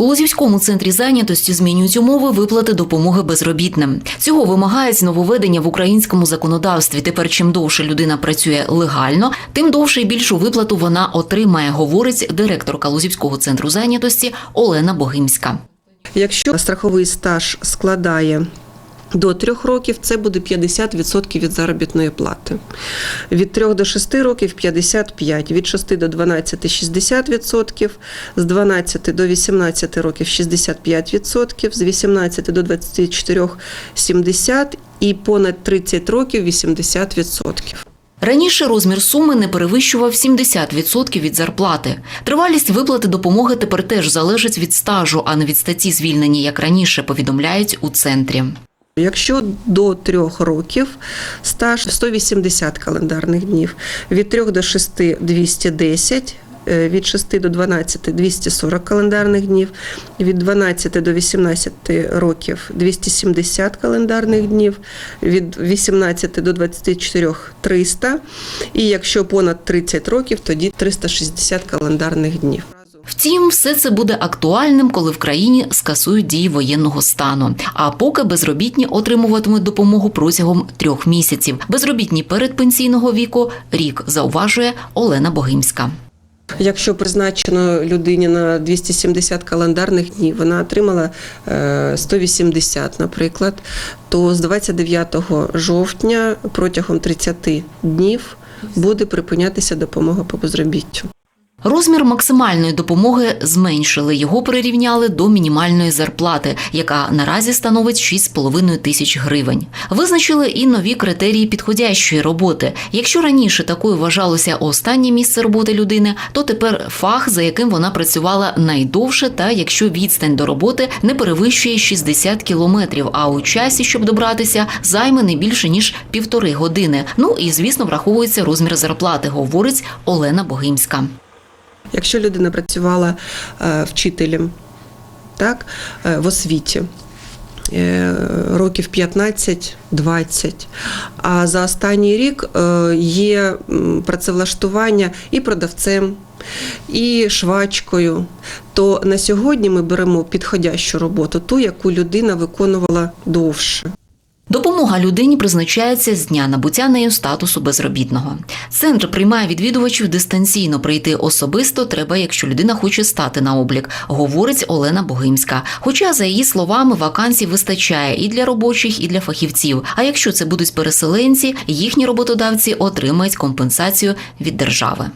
У Лозівському центрі зайнятості змінюють умови виплати допомоги безробітним. Цього вимагають нововведення в українському законодавстві. Тепер чим довше людина працює легально, тим довше і більшу виплату вона отримає, говорить директорка Лозівського центру зайнятості Олена Богимська. Якщо страховий стаж складає до трьох років це буде 50% від заробітної плати. Від 3 до 6 років 55%, від 6 до 12 60%, з 12 до 18 років 65%, з 18 до 24 70% і понад 30 років 80%. Раніше розмір суми не перевищував 70% від зарплати. Тривалість виплати допомоги тепер теж залежить від стажу, а не від статті звільнення, як раніше повідомляють у центрі. Якщо до трьох років стаж 180 календарних днів, від 3 до 6 – 210, е, від 6 до 12 – 240 календарних днів, від 12 до 18 років – 270 календарних днів, від 18 до 24 – 300, і якщо понад 30 років, тоді 360 календарних днів. Втім, все це буде актуальним, коли в країні скасують дії воєнного стану. А поки безробітні отримуватимуть допомогу протягом трьох місяців. Безробітні передпенсійного віку рік зауважує Олена Богимська. Якщо призначено людині на 270 календарних днів, вона отримала е, 180, наприклад, то з 29 жовтня протягом 30 днів буде припинятися допомога по безробіттю. Розмір максимальної допомоги зменшили. Його прирівняли до мінімальної зарплати, яка наразі становить 6,5 тисяч гривень. Визначили і нові критерії підходящої роботи. Якщо раніше такою вважалося останнє місце роботи людини, то тепер фах, за яким вона працювала найдовше, та якщо відстань до роботи не перевищує 60 кілометрів, а у часі, щоб добратися, займе не більше ніж півтори години. Ну і звісно, враховується розмір зарплати, говорить Олена Богимська. Якщо людина працювала е, вчителем так, е, в освіті, е, років 15-20, а за останній рік є працевлаштування і продавцем, і швачкою, то на сьогодні ми беремо підходящу роботу, ту, яку людина виконувала довше. Допомога людині призначається з дня набуття нею статусу безробітного. Центр приймає відвідувачів дистанційно. Прийти особисто треба, якщо людина хоче стати на облік, говорить Олена Богимська. Хоча, за її словами, вакансій вистачає і для робочих, і для фахівців. А якщо це будуть переселенці, їхні роботодавці отримають компенсацію від держави.